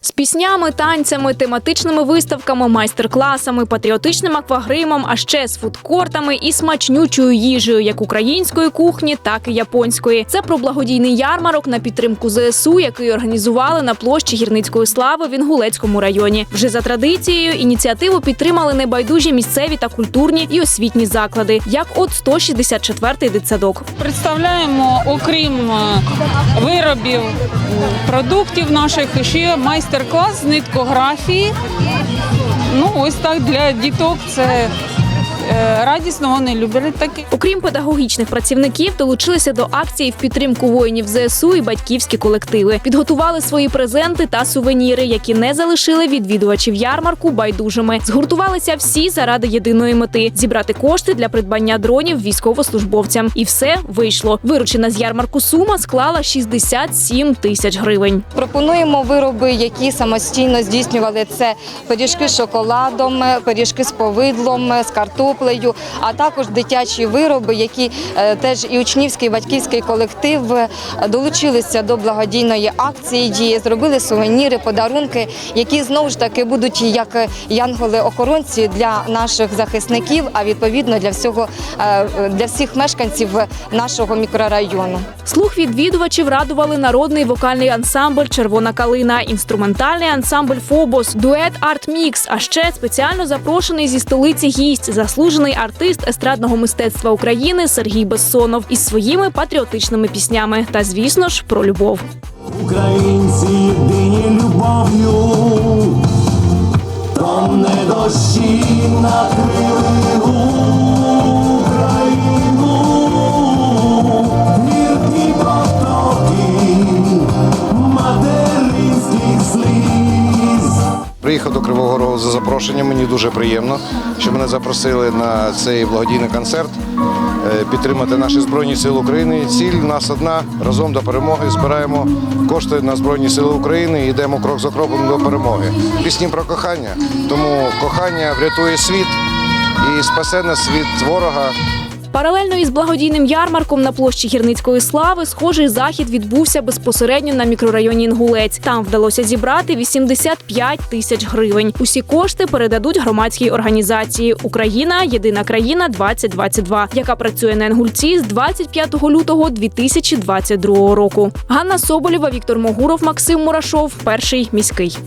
З піснями, танцями, тематичними виставками, майстер-класами, патріотичним аквагримом, а ще з фудкортами і смачнючою їжею, як української кухні, так і японської. Це про благодійний ярмарок на підтримку ЗСУ, який організували на площі гірницької слави в Інгулецькому районі. Вже за традицією ініціативу підтримали небайдужі місцеві та культурні і освітні заклади, як от 164-й дитсадок. Представляємо, окрім е, виробів продуктів наших, ще майстер-клас з ниткографії. Ну, ось так для діток це радісно, вони люблять таке. Окрім педагогічних працівників, долучилися до акції в підтримку воїнів ЗСУ і батьківські колективи. Підготували свої презенти та сувеніри, які не залишили відвідувачів ярмарку байдужими. Згуртувалися всі заради єдиної мети зібрати кошти для придбання дронів військовослужбовцям. І все вийшло. Виручена з ярмарку сума склала 67 тисяч гривень. Пропонуємо вироби, які самостійно здійснювали це пиріжки з шоколадом, пиріжки з повидлом, з картоплею, а також дитячі вироби, які е, теж і учнівський і батьківський колектив е, долучилися до благодійної акції, зробили сувеніри, подарунки, які знову ж таки будуть як янголи-охоронці для наших захисників, а відповідно для всього е, для всіх мешканців нашого мікрорайону. Слух відвідувачів радували народний вокальний ансамбль Червона калина, інструментальний ансамбль Фобос, дует Арт Мікс. А ще спеціально запрошений зі столиці гість, заслужений артист естрадного мистецтва України Сергій Бессонов із своїми патріотичними піснями. Та звісно ж про любов. Українці Приїхав до Кривого Рогу за запрошенням. Мені дуже приємно, що мене запросили на цей благодійний концерт. е, Підтримати наші збройні сили України. Ціль в нас одна разом до перемоги. Збираємо кошти на збройні сили України і йдемо крок за кроком до перемоги. Пісні про кохання. Тому кохання врятує світ і спасе нас від ворога. Паралельно із благодійним ярмарком на площі гірницької слави схожий захід відбувся безпосередньо на мікрорайоні Інгулець. Там вдалося зібрати 85 тисяч гривень. Усі кошти передадуть громадській організації Україна Єдина країна 2022 яка працює на Інгульці з 25 лютого 2022 року. Ганна Соболєва, Віктор Могуров, Максим Мурашов. Перший міський.